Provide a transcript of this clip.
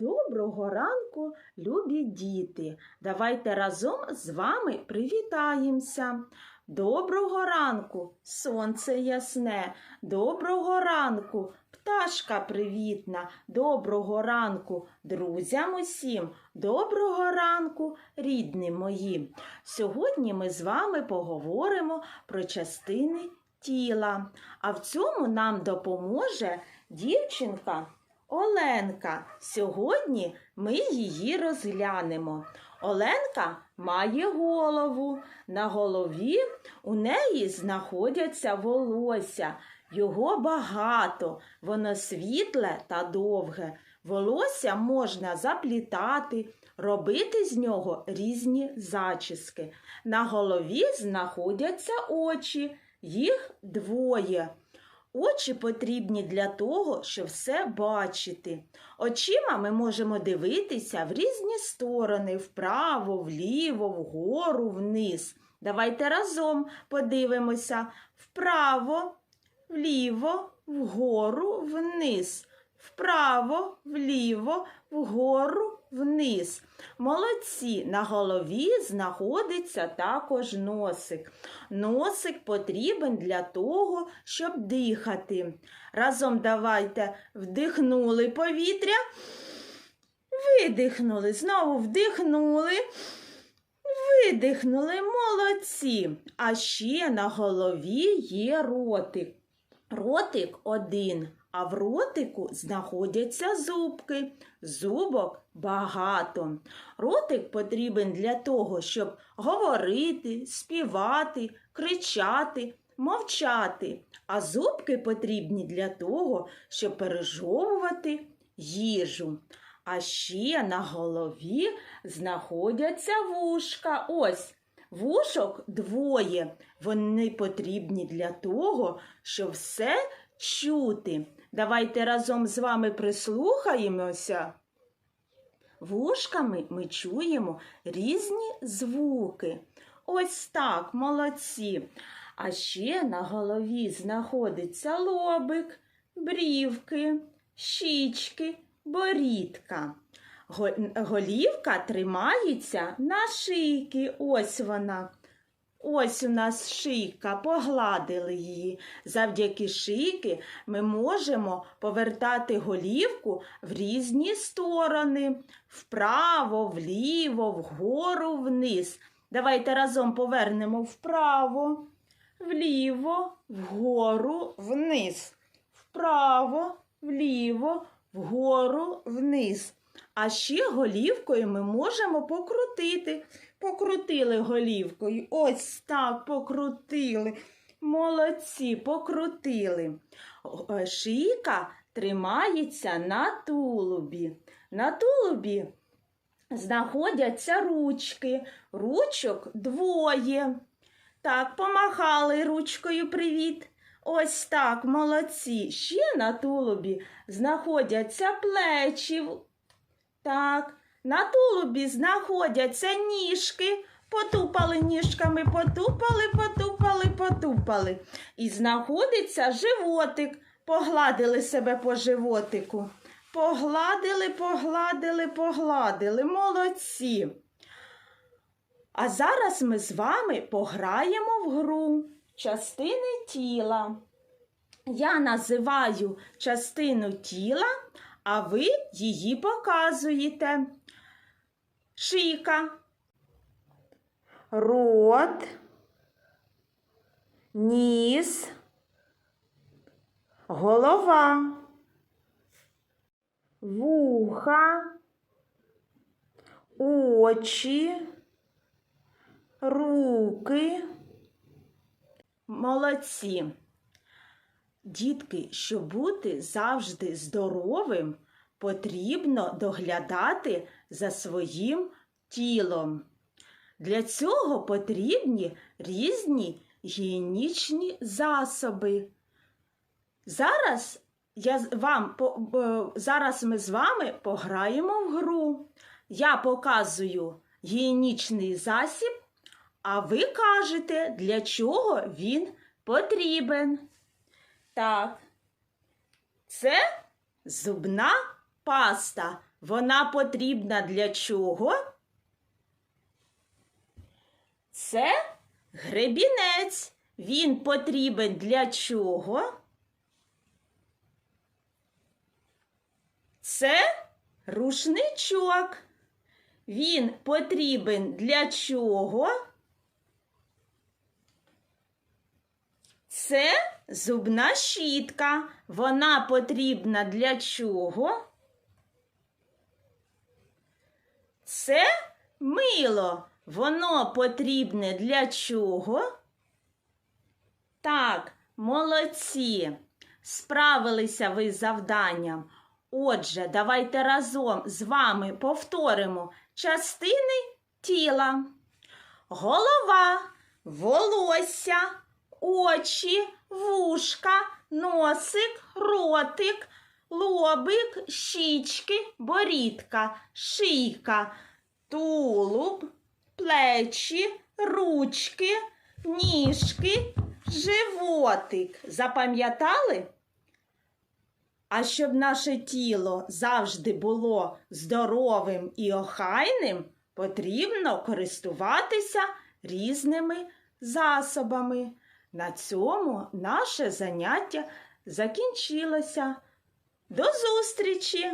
Доброго ранку, любі діти! Давайте разом з вами привітаємося. Доброго ранку, сонце ясне, доброго ранку, пташка привітна, доброго ранку, друзям усім, доброго ранку, рідні мої. Сьогодні ми з вами поговоримо про частини тіла, а в цьому нам допоможе дівчинка Оленка. Сьогодні ми її розглянемо. Оленка має голову. На голові у неї знаходяться волосся. Його багато, воно світле та довге. Волосся можна заплітати, робити з нього різні зачіски. На голові знаходяться очі, їх двоє. Очі потрібні для того, щоб все бачити. Очима ми можемо дивитися в різні сторони: вправо, вліво, вгору, вниз. Давайте разом подивимося вправо, вліво, вгору, вниз. Вправо, вліво, вгору, вниз. Молодці, на голові знаходиться також носик. Носик потрібен для того, щоб дихати. Разом давайте вдихнули повітря, видихнули, знову вдихнули, видихнули, молодці. А ще на голові є ротик. Ротик один, а в ротику знаходяться зубки. Зубок багато. Ротик потрібен для того, щоб говорити, співати, кричати, мовчати. А зубки потрібні для того, щоб пережовувати їжу. А ще на голові знаходяться вушка. Ось вушок двоє. Вони потрібні для того, щоб все чути. Давайте разом з вами прислухаємося. Вушками ми чуємо різні звуки. Ось так, молодці. А ще на голові знаходиться лобик, брівки, щічки, борідка. Голівка тримається на шийки. Ось вона. Ось у нас шийка, погладили її. Завдяки шийки ми можемо повертати голівку в різні сторони: вправо, вліво, вгору, вниз. Давайте разом повернемо вправо, вліво, вгору, вниз. Вправо, вліво, вгору, вниз. А ще голівкою ми можемо покрутити. Покрутили голівкою. Ось так покрутили. Молодці, покрутили. Е, Шийка тримається на тулубі. На тулубі знаходяться ручки. Ручок двоє. Так, помахали ручкою привіт. Ось так, молодці. Ще на тулубі знаходяться плечі. Так, на тулубі знаходяться ніжки. Потупали ніжками, потупали, потупали, потупали. І знаходиться животик. Погладили себе по животику. Погладили, погладили, погладили. Молодці. А зараз ми з вами пограємо в гру частини тіла. Я називаю частину тіла, а ви її показуєте. Шийка, рот, ніс, голова, вуха, очі, руки. Молодці. Дітки, щоб бути завжди здоровим, потрібно доглядати за своїм тілом. Для цього потрібні різні гігієнічні засоби. Зараз, я вам, б- зараз ми з вами пограємо в гру. Я показую гігієнічний засіб, а ви кажете, для чого він потрібен. Так, це зубна паста, вона потрібна для чого? Це гребінець. Він потрібен для чого? Це рушничок. Він потрібен для чого? Це зубна щітка. Вона потрібна для чого? Це мило. Воно потрібне для чого? Так, молодці. Справилися ви з завданням. Отже, давайте разом з вами повторимо частини тіла. Голова, волосся, очі, вушка, носик, ротик, лобик, щічки, борідка, шийка, тулуб, плечі, ручки, ніжки, животик. Запам'ятали? А щоб наше тіло завжди було здоровим і охайним, потрібно користуватися різними засобами. На цьому наше заняття закінчилося. До зустрічі!